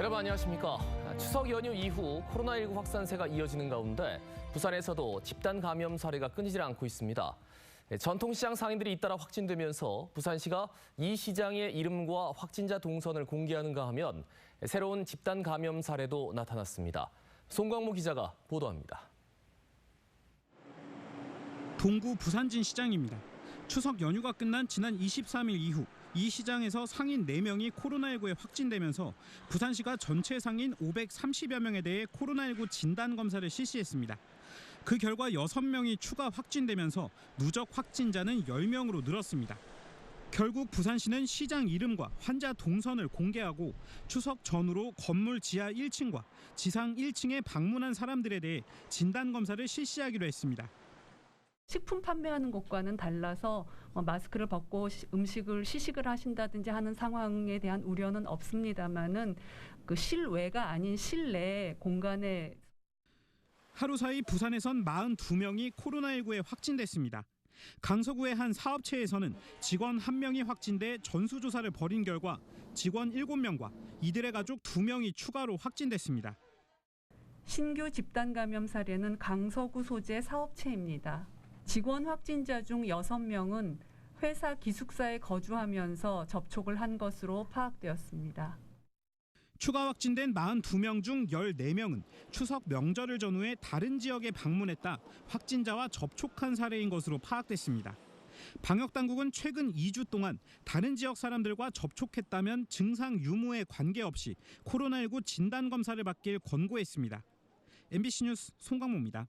여러분 안녕하십니까. 추석 연휴 이후 코로나19 확산세가 이어지는 가운데 부산에서도 집단 감염 사례가 끊이질 않고 있습니다. 전통시장 상인들이 잇따라 확진되면서 부산시가 이 시장의 이름과 확진자 동선을 공개하는가 하면 새로운 집단 감염 사례도 나타났습니다. 송광무 기자가 보도합니다. 동구 부산진 시장입니다. 추석 연휴가 끝난 지난 23일 이후 이 시장에서 상인 4명이 코로나19에 확진되면서 부산시가 전체 상인 530여 명에 대해 코로나19 진단 검사를 실시했습니다. 그 결과 6명이 추가 확진되면서 누적 확진자는 10명으로 늘었습니다. 결국 부산시는 시장 이름과 환자 동선을 공개하고 추석 전후로 건물 지하 1층과 지상 1층에 방문한 사람들에 대해 진단 검사를 실시하기로 했습니다. 식품 판매하는 것과는 달라서 어, 마스크를 벗고 시- 음식을 시식을 하신다든지 하는 상황에 대한 우려는 없습니다만은 그 실외가 아닌 실내 공간에 하루 사이 부산에선 42명이 코로나19에 확진됐습니다. 강서구의 한 사업체에서는 직원 1명이 확진돼 전수조사를 벌인 결과 직원 7명과 이들의 가족 2명이 추가로 확진됐습니다. 신규 집단 감염 사례는 강서구 소재 사업체입니다. 직원 확진자 중 6명은 회사 기숙사에 거주하면서 접촉을 한 것으로 파악되었습니다. 추가 확진된 42명 중 14명은 추석 명절을 전후해 다른 지역에 방문했다 확진자와 접촉한 사례인 것으로 파악됐습니다. 방역 당국은 최근 2주 동안 다른 지역 사람들과 접촉했다면 증상 유무에 관계없이 코로나19 진단 검사를 받길 권고했습니다. MBC 뉴스 송강모입니다.